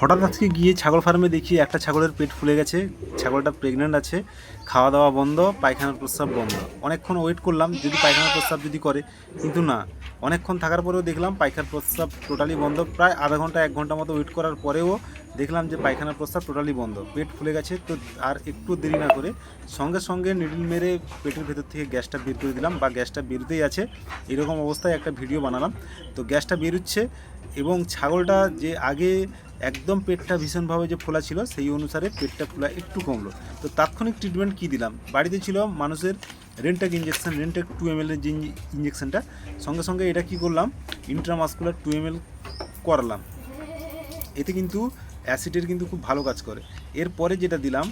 হঠাৎ আজকে গিয়ে ছাগল ফার্মে দেখি একটা ছাগলের পেট ফুলে গেছে, ছাগলটা প্রেগনেন্ট আছে, খাওয়া দাওয়া বন্ধ, পায়খানার প্রস্রাব বন্ধ। অনেকক্ষণ ওয়েট করলাম, যদি পায়খানার প্রস্রাব যদি করে, কিন্তু না। অনেকক্ষণ থাকার পরেও দেখলাম পায়খানার প্রস্রাব টোটালি বন্ধ। প্রায় আধা ঘণ্টা, এক ঘণ্টা মতো ওয়েট করার পরেও দেখলাম যে পায়খানার প্রস্রাব টোটালি বন্ধ। পেট ফুলে গেছে, তো আর একটু দেরি না করে সঙ্গে সঙ্গে নিডল মেরে পেটের ভেতর থেকে গ্যাসটা বের করে দিলাম বা গ্যাসটা বেরোতেই আছে, এরকম অবস্থায় একটা ভিডিও বানালাম। তো গ্যাসটা বেরোচ্ছে এবং ছাগলটা যে আগে একদম পেটটা ভীষণভাবে যে ফোলা ছিল, সেই অনুসারে পেটটা ফোলা একটু কমলো। তো তাৎক্ষণিক ট্রিটমেন্ট কী দিলাম? বাড়িতে ছিল মানুষের Rantac injection Rantac two M এর যে ইঞ্জেকশনটা সঙ্গে সঙ্গে এটা কি করলাম? ইন্ট্রামাসকুলার টু এম এল করালাম। এতে কিন্তু অ্যাসিডের কিন্তু খুব ভালো কাজ করে। এরপরে যেটা দিলাম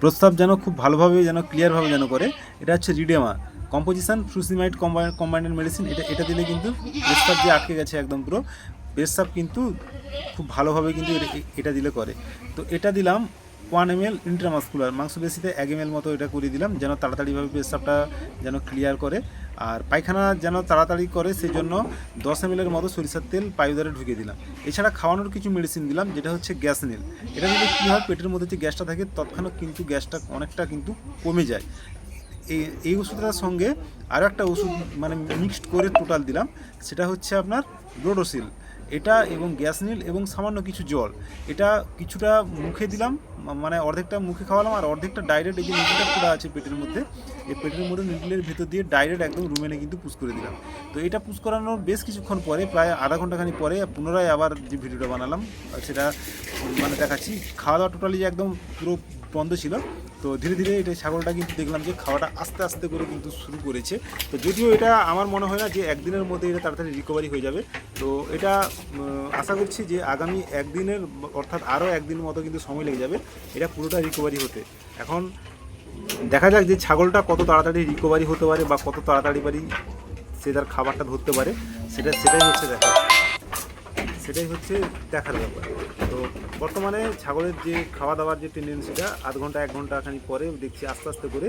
প্রস্তাব যেন খুব ভালোভাবে, যেন ক্লিয়ারভাবে যেন করে, এটা হচ্ছে রিডেমা কম্পোজিশন ফ্রুসিমাইড কম্বাইন্ড মেডিসিন, এটা এটা দিলে কিন্তু প্রস্তাব যে আটকে গেছে একদম পুরো প্রস্তাব কিন্তু খুব ভালোভাবে কিন্তু এটা- দিলে করে। তো এটা দিলাম ওয়ান এম এল ইন্ট্রামাসকুলার মাংসপেশিতে এক এম এল মতো এটা করে দিলাম, যেন তাড়াতাড়িভাবে পেশাবটা যেন ক্লিয়ার করে। আর পায়খানা যেন তাড়াতাড়ি করে সেই জন্য দশ এম এর মতো সরিষার তেল পায়ুদারে ঢুকে দিলাম। এছাড়া খাওয়ানোর কিছু মেডিসিন দিলাম, যেটা হচ্ছে গ্যাস নীল। এটা দিলে কী হয়, পেটের মধ্যে যে গ্যাসটা থাকে, তৎক্ষণাৎ কিন্তু গ্যাসটা অনেকটা কিন্তু কমে যায়। এই এই ওষুধটার সঙ্গে আরও একটা ওষুধ মানে মিক্সড করে টোটাল দিলাম। সেটা হচ্ছে আপনার ব্রোডোসিল এটা এবং গ্যাস নীল এবং সামান্য কিছু জল। এটা কিছুটা মুখে দিলাম মানে অর্ধেকটা মুখে খাওয়ালাম আর অর্ধেকটা ডাইরেক্ট এই যে নিডলটা পুরো আছে পেটের মধ্যে, এই পেটের মধ্যে নিডলের ভেতর দিয়ে ডাইরেক্ট একদম রুমেনে কিন্তু পুশ করে দিলাম। তো এটা পুশ করানোর বেশ কিছুক্ষণ পরে, প্রায় আধা ঘন্টাখানি পরে পুনরায় আবার যে ভিডিওটা বানালাম, সেটা মানে দেখাচ্ছি। খাওয়া দাওয়া টোটালি যে একদম পুরো বন্ধ ছিল। তো ধীরে ধীরে এটা ছাগলটা কিন্তু দেখলাম যে খাওয়াটা আস্তে আস্তে করে কিন্তু শুরু করেছে। তো যদিও এটা আমার মনে হয় না যে একদিনের মধ্যে এটা তাড়াতাড়ি রিকভারি হয়ে যাবে। তো এটা আশা করছি যে আগামী একদিনের, অর্থাৎ আরও একদিন মতো কিন্তু সময় লেগে যাবে। এটা পুরোটা রিকভারি হতে। এখন দেখা যাক যে ছাগলটা কত তাড়াতাড়ি রিকভারি হতে পারে বা কত তাড়াতাড়ি পারি সে তার খাবারটা ধরতে পারে। সেটা, সেটাই হচ্ছে দেখা। সেটাই হচ্ছে দেখার ব্যাপার। তো বর্তমানে ছাগলের যে খাওয়া দাওয়ার যে টেন্ডেন্সিটা আধ ঘণ্টা, এক ঘণ্টা খানি পরে দেখছি আস্তে আস্তে করে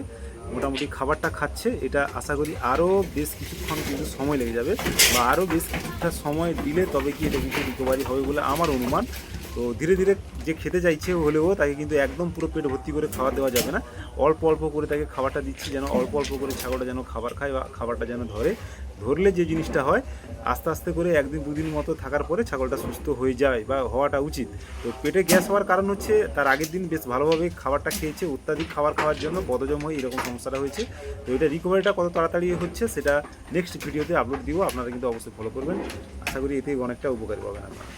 মোটামুটি খাবারটা খাচ্ছে। এটা আশা করি আরও বেশ কিছুক্ষণ কিন্তু সময় লেগে যাবে বা আরও বেশ কিছুটা সময় দিলে তবে কি এটা কিন্তু রিকভারি হবে বলে আমার অনুমান। তো ধীরে ধীরে যে খেতে চাইছে হলেও তাকে কিন্তু একদম পুরো পেট ভর্তি করে খাবার দেওয়া যাবে না। অল্প অল্প করে তাকে খাবারটা দিচ্ছি যেন, অল্প অল্প করে ছাগলটা যেন খাবার খায় বা খাবারটা যেন ধরে। ধরলে যে জিনিসটা হয়, আস্তে আস্তে করে একদিন দুদিন মতো থাকার পরে ছাগলটা সুস্থ হয়ে যায় বা হওয়াটা উচিত। তো পেটে গ্যাস হওয়ার কারণ হচ্ছে, তার আগের দিন বেশ ভালোভাবে খাবারটা খেয়েছে, অত্যাধিক খাবার খাওয়ার জন্য বদজম হয়ে এরকম সমস্যাটা হয়েছে। তো এটা রিকভারিটা কত তাড়াতাড়ি হচ্ছে সেটা নেক্সট ভিডিওতে আপলোড দিব, আপনারা কিন্তু অবশ্যই ফলো করবেন। আশা করি এতে অনেকটা উপকারী পাবেন আপনারা।